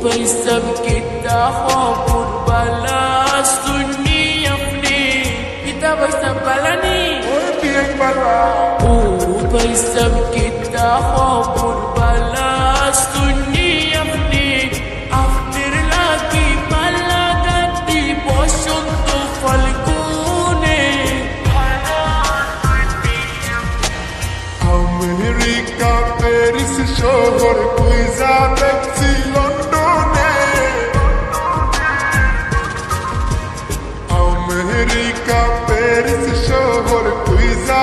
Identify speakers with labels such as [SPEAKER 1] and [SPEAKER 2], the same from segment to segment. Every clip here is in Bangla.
[SPEAKER 1] وبيسب كده خابور بلاش دنيا فني كده بيسب بلاني وبيك بلا وبيسب كده خابور بلاش
[SPEAKER 2] আমেরিকা প্যারিস শহর কুইজা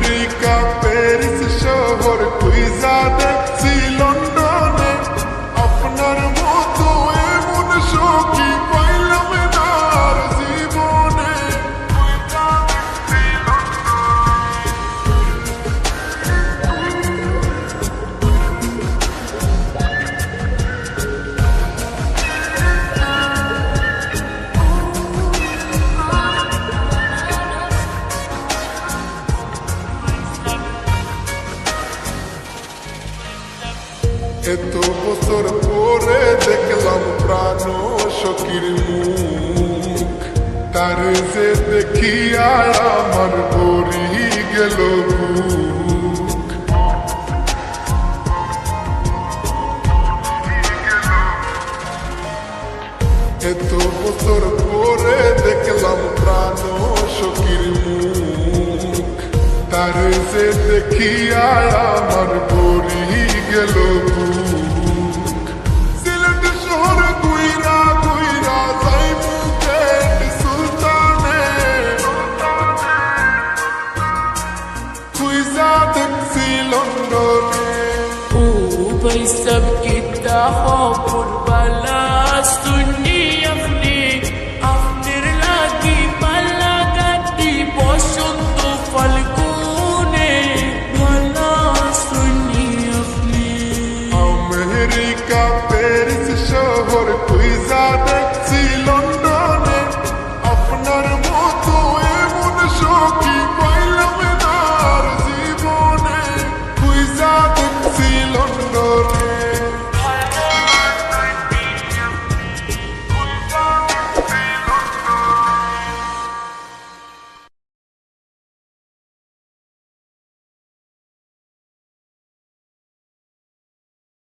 [SPEAKER 2] আমেরিকা প্যারিস শহর এত বছর পরে দেখলাম প্রাণ সখীর মুখ। তার যে দেখিয়া আমার গড়ি গেল এত বছর পরে দেখলাম প্রাণ সখীর মুখ। তার যে দেখিয়া আমার গড়ি গেল السبك التخبر بلاستني